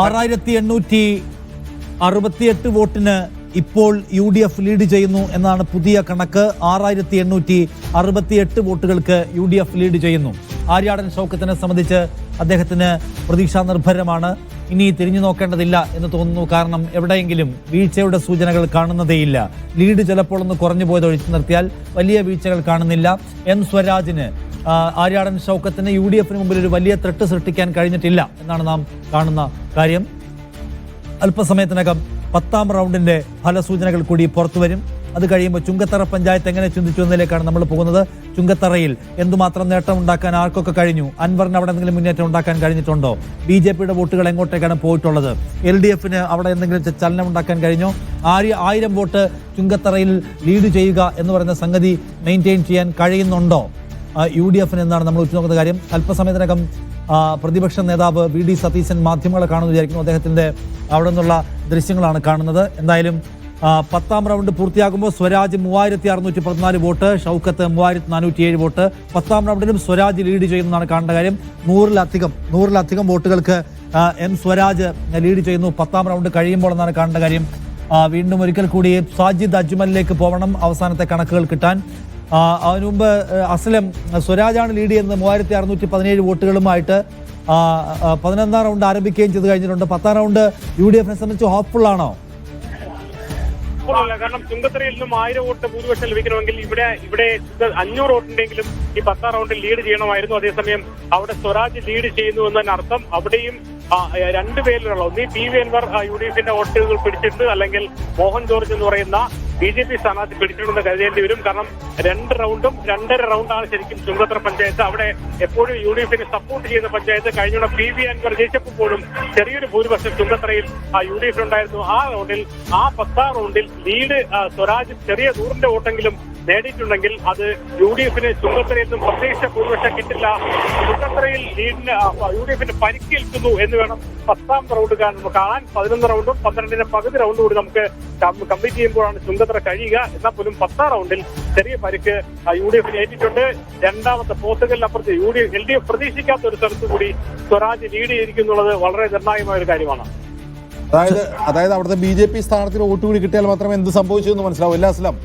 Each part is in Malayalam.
ആറായിരത്തി എണ്ണൂറ്റി അറുപത്തിയെട്ട് വോട്ടിന് ഇപ്പോൾ യു ഡി എഫ് ലീഡ് ചെയ്യുന്നു എന്നാണ് പുതിയ കണക്ക്. ആറായിരത്തി എണ്ണൂറ്റി അറുപത്തിയെട്ട് വോട്ടുകൾക്ക് യു ഡി എഫ് ലീഡ് ചെയ്യുന്നു. ആര്യാടൻ ഷൗക്കത്തിനെ സംബന്ധിച്ച് അദ്ദേഹത്തിന് പ്രതീക്ഷാ നിർഭരമാണ് ഇനി തിരിഞ്ഞു നോക്കേണ്ടതില്ല എന്ന് തോന്നുന്നു. കാരണം എവിടെയെങ്കിലും വീഴ്ചയുടെ സൂചനകൾ കാണുന്നതേയില്ല. ലീഡ് ചിലപ്പോൾ ഒന്ന് കുറഞ്ഞു പോയത് ഒഴിച്ചു നിർത്തിയാൽ വലിയ വീഴ്ചകൾ കാണുന്നില്ല. എം സ്വരാജിന് ആര്യാടൻ ഷൗക്കത്തിന് യു ഡി എഫിന് മുമ്പിൽ ഒരു വലിയ ത്രെട്ട് സൃഷ്ടിക്കാൻ കഴിഞ്ഞിട്ടില്ല എന്നാണ് നാം കാണുന്ന കാര്യം. അല്പസമയത്തിനകം പത്താം റൗണ്ടിന്റെ ഫലസൂചനകൾ കൂടി പുറത്തു വരും. അത് കഴിയുമ്പോൾ ചുങ്കത്തറ പഞ്ചായത്ത് എങ്ങനെ ചിന്തിച്ചു എന്നതിലേക്കാണ് നമ്മൾ പോകുന്നത്. ചുങ്കത്തറയിൽ എന്തുമാത്രം നേട്ടം ഉണ്ടാക്കാൻ ആർക്കൊക്കെ കഴിഞ്ഞു? അൻവറിന് അവിടെ എന്തെങ്കിലും മുന്നേറ്റം ഉണ്ടാക്കാൻ കഴിഞ്ഞിട്ടുണ്ടോ? ബി ജെ പിയുടെ വോട്ടുകൾ എങ്ങോട്ടേക്കാണ് പോയിട്ടുള്ളത്? എൽ ഡി എഫിന് അവിടെ എന്തെങ്കിലും ചലനം ഉണ്ടാക്കാൻ കഴിഞ്ഞോ? ആര് ആയിരം വോട്ട് ചുങ്കത്തറയിൽ ലീഡ് ചെയ്യുക എന്ന് പറയുന്ന സംഗതി മെയിന്റെയിൻ ചെയ്യാൻ കഴിയുന്നുണ്ടോ? യു ഡി എഫിന് എന്നാണ് നമ്മൾ ഉറ്റുനോക്കുന്ന കാര്യം. അല്പസമയത്തിനകം പ്രതിപക്ഷ നേതാവ് വി ഡി സതീശൻ മാധ്യമങ്ങളെ കാണുന്നു വിചാരിക്കുന്നു. അദ്ദേഹത്തിന്റെ അവിടെ നിന്നുള്ള ദൃശ്യങ്ങളാണ് കാണുന്നത്. എന്തായാലും പത്താം റൗണ്ട് പൂർത്തിയാകുമ്പോൾ സ്വരാജ് മൂവായിരത്തി അറുന്നൂറ്റി പതിനാല് വോട്ട് ഷൗക്കത്ത് മൂവായിരത്തി നാനൂറ്റി ഏഴ് വോട്ട്. പത്താം റൗണ്ടിലും സ്വരാജ് ലീഡ് ചെയ്യുന്നതാണ് കാണേണ്ട കാര്യം. നൂറിലധികം നൂറിലധികം വോട്ടുകൾക്ക് എം സ്വരാജ് ലീഡ് ചെയ്യുന്നു. പത്താം റൗണ്ട് കഴിയുമ്പോൾ എന്നാണ് കാണേണ്ട കാര്യം. വീണ്ടും ഒരിക്കൽ കൂടി സാജിദ് അജ്മലിലേക്ക് പോകണം അവസാനത്തെ കണക്കുകൾ കിട്ടാൻ. അതിനു മുമ്പ് അസ്ലം സ്വരാജാണ് ലീഡ് ചെയ്യുന്നത്. മൂവായിരത്തി അറുന്നൂറ്റി പതിനേഴ് വോട്ടുകളുമായിട്ട് പതിനൊന്നാം റൗണ്ട് ആരംഭിക്കുകയും ചെയ്ത് കഴിഞ്ഞിട്ടുണ്ട്. പത്താം റൗണ്ട് യു ഡി എഫിനെ സംബന്ധിച്ച് ഹോപ്പ്ഫുൾ ആണോ? ഇപ്പോഴല്ല കാരണം ചുങ്കത്തറയിൽ നിന്നും ആയിരം വോട്ട് ഭൂരിപക്ഷം ലഭിക്കണമെങ്കിൽ ഇവിടെ ഇവിടെ അഞ്ഞൂറ് വോട്ടുണ്ടെങ്കിലും ഈ പത്താം റൗണ്ടിൽ ലീഡ് ചെയ്യണമായിരുന്നു. അതേസമയം അവിടെ സ്വരാജ് ലീഡ് ചെയ്യുന്നു എന്നതിന് അർത്ഥം അവിടെയും രണ്ടു പേരിലുള്ള ഒന്ന് P V Anvar U D എഫിന്റെ വോട്ടുകൾ പിടിച്ചിട്ടുണ്ട്. അല്ലെങ്കിൽ മോഹൻ ജോർജ് എന്ന് പറയുന്ന ബി ജെ പി സ്ഥാനാർത്ഥി പിടിച്ചിട്ടുണ്ടെന്ന് കരുതേണ്ടി വരും. കാരണം രണ്ട് റൗണ്ടും രണ്ടര റൗണ്ടാണ് ശരിക്കും ചുങ്കത്തറ പഞ്ചായത്ത്. അവിടെ എപ്പോഴും യു ഡി എഫിനെ സപ്പോർട്ട് ചെയ്യുന്ന പഞ്ചായത്ത്. കഴിഞ്ഞ പി വി അൻവർ ജയിച്ചപ്പോഴും ചെറിയൊരു ഭൂരിപക്ഷം ചുങ്കത്തറയിൽ യു ഡി എഫിനുണ്ടായിരുന്നു ആ റൗണ്ടിൽ ആ പത്താം റൗണ്ടിൽ ലീഡ് സ്വരാജ് ചെറിയ നൂറിന്റെ വോട്ടെങ്കിലും നേടിയിട്ടുണ്ടെങ്കിൽ അത് യു ഡി എഫിന് ചുങ്കത്തറയിൽ നിന്നും ഭൂരിപക്ഷം കിട്ടില്ല. ചുങ്കത്തറയിൽ ലീഡിന് യു ഡി എഫിന് പരിക്കേൽക്കുന്നു എന്ന് വേണം പത്താം റൗണ്ട് നമുക്ക് കാണാൻ പതിനൊന്ന് റൗണ്ടും പന്ത്രണ്ടിന്റെ പകുതി റൗണ്ട് കൂടി നമുക്ക് കംപ്ലീറ്റ് ചെയ്യുമ്പോഴാണ് ചുങ്കത്തറ കഴിയുക. എന്നാൽ പോലും പത്താം റൗണ്ടിൽ ചെറിയ പരിക്ക് യു ഡി എഫിന് ഏറ്റിട്ടുണ്ട്. രണ്ടാമത്തെ പോത്തുകളിലപ്പുറത്ത് U D L D F പ്രതീക്ഷിക്കാത്ത ഒരു സ്ഥലത്ത് കൂടി സ്വരാജ് ലീഡ് ചെയ്തിരിക്കുന്നുള്ളത് വളരെ നിർണായകമായ ഒരു കാര്യമാണ്. അതായത് അതായത് അവിടുത്തെ ബി ജെ പി സ്ഥാനത്തിന് വോട്ട് കൂടി കിട്ടിയാൽ മാത്രമേ എന്ത് സംഭവിച്ചു എന്ന് മനസ്സിലാവും. എല്ലാ അസ്ലം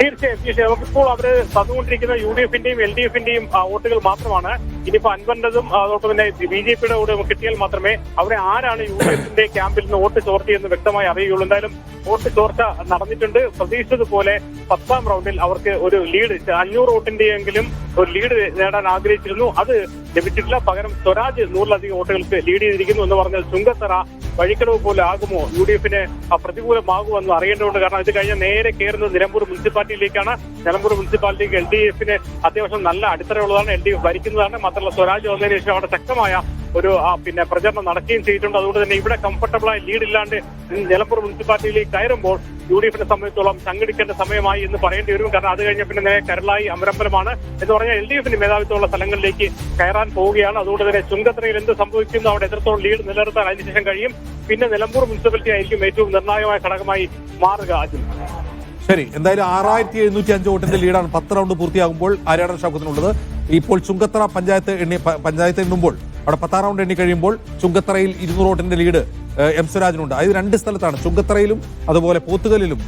തീർച്ചയായും തീർച്ചയായും. നമുക്കിപ്പോൾ അവർ തന്നുകൊണ്ടിരിക്കുന്ന യു ഡി എഫിന്റെയും എൽ ഡി എഫിന്റെയും വോട്ടുകൾ മാത്രമാണ്. ഇനിയിപ്പോ അൻവറിന്റെതും അതോടൊപ്പം തന്നെ ബി ജെ പിയുടെ കൂടെ കിട്ടിയാൽ മാത്രമേ അവരെ ആരാണ് യു ഡി എഫിന്റെ ക്യാമ്പിൽ നിന്ന് വോട്ട് ചോർത്തിയെന്ന് വ്യക്തമായി അറിയുകയുള്ളൂ. എന്തായാലും വോട്ട് ചോർച്ച നടന്നിട്ടുണ്ട്. പ്രതീക്ഷിച്ചതുപോലെ പത്താം റൗണ്ടിൽ അവർക്ക് ഒരു ലീഡ് അഞ്ഞൂറ് വോട്ടിന്റെയെങ്കിലും ഒരു ലീഡ് നേടാൻ ആഗ്രഹിച്ചിരുന്നു. അത് ലഭിച്ചിട്ടില്ല. പകരം സ്വരാജ് നൂറിലധികം വോട്ടുകൾക്ക് ലീഡ് ചെയ്തിരിക്കുന്നു എന്ന് പറഞ്ഞാൽ ചുങ്കത്തറ വഴിക്കടവ് പോലെ ആകുമോ? യു ഡി എഫിന് പ്രതികൂലമാകുമെന്ന് അറിയേണ്ടതുണ്ട്. കാരണം ഇത് കഴിഞ്ഞ നേരെ കയറുന്നത് നിലമ്പൂർ മുനിസിപ്പാലിറ്റിയിലേക്കാണ്. നിലമ്പൂർ മുനിസിപ്പാലിറ്റിക്ക് എൽ ഡി എഫിന് അത്യാവശ്യം നല്ല അടിത്തറയുള്ളതാണ്. എൽ ഡി എഫ് ഭരിക്കുന്നതാണ്. മാത്രമല്ല സ്വരാജ് വന്നതിന് ശേഷം അവിടെ ശക്തമായ ഒരു പിന്നെ പ്രചരണം നടക്കുകയും ചെയ്തിട്ടുണ്ട്. അതുകൊണ്ട് തന്നെ ഇവിടെ കംഫർട്ടബിളായി ലീഡ് ഇല്ലാണ്ട് നിലമ്പൂർ മുനിസിപ്പാലിറ്റിയിലേക്ക് കയറുമ്പോൾ യു ഡി എഫിനെ സംബന്ധിച്ചോളം സംഘടിക്കേണ്ട സമയമായി എന്ന് പറയേണ്ടി വരും. കാരണം അത് കഴിഞ്ഞ പിന്നെ കരളായി അമരമ്പലമാണ്. എന്ന് പറഞ്ഞാൽ എൽ ഡി എഫിന് മേധാവിത്വമുള്ള സ്ഥലങ്ങളിലേക്ക് കയറാൻ പോവുകയാണ്. അതുകൊണ്ട് തന്നെ ചുങ്കത്തറയിൽ എന്ത് സംഭവിക്കുന്നു അവിടെ എത്രത്തോളം ലീഡ് നിലനിർത്താൻ അതിനുശേഷം കഴിയും. പിന്നെ നിലമ്പൂർ മുനിസിപ്പാലിറ്റി ആയിരിക്കും ഏറ്റവും നിർണായകമായ ഘടകമായി മാറുക അതിൽ ശരി എന്തായാലും ആറായിരത്തി എഴുന്നൂറ്റി അഞ്ച് വോട്ടിന്റെ ലീഡാണ് പത്ത് റൗണ്ട് പൂർത്തിയാകുമ്പോൾ ആര്യാടൻ ഷൗക്കത്തിനുള്ളത് ഇപ്പോൾ ചുങ്കത്തറ പഞ്ചായത്ത് എണ്ണി പഞ്ചായത്ത് എണ്ണുമ്പോൾ അവിടെ പത്താം റൗണ്ട് എണ്ണി കഴിയുമ്പോൾ ചുങ്കത്തറയിൽ ഇരുന്നൂറ് വോട്ടിന്റെ ലീഡ് എം സ്വരാജിനുണ്ട്. അത് രണ്ട് സ്ഥലത്താണ്. ചുങ്കത്തറയിലും അതുപോലെ പോത്തുകലിലും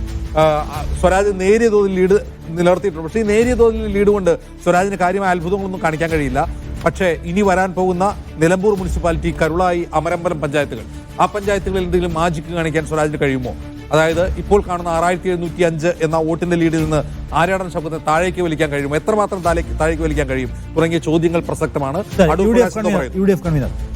സ്വരാജ് നേരിയ തോതിൽ ലീഡ് നിലനിർത്തിയിട്ടുണ്ട്. പക്ഷേ ഈ നേരിയ തോതിൽ ലീഡ് കൊണ്ട് സ്വരാജിന് കാര്യമായ അത്ഭുതങ്ങളൊന്നും കാണിക്കാൻ കഴിയില്ല. പക്ഷേ ഇനി വരാൻ പോകുന്ന നിലമ്പൂർ മുനിസിപ്പാലിറ്റി കരുളായി അമരമ്പലം പഞ്ചായത്തുകൾ. ആ പഞ്ചായത്തുകളിൽ എന്തെങ്കിലും മാജിക്ക് കാണിക്കാൻ സ്വരാജിന് കഴിയുമോ? അതായത് ഇപ്പോൾ കാണുന്ന ആറായിരത്തി എഴുന്നൂറ്റി അഞ്ച് എന്ന വോട്ടിന്റെ ലീഡിൽ നിന്ന് ആര്യാടൻ ശബ്ദത്തെ താഴേക്ക് വലിക്കാൻ കഴിയും. എത്രമാത്രം താഴേക്ക് താഴേക്ക് വലിക്കാൻ കഴിയും? തുടങ്ങിയ ചോദ്യങ്ങൾ പ്രസക്തമാണ്. U D F convener.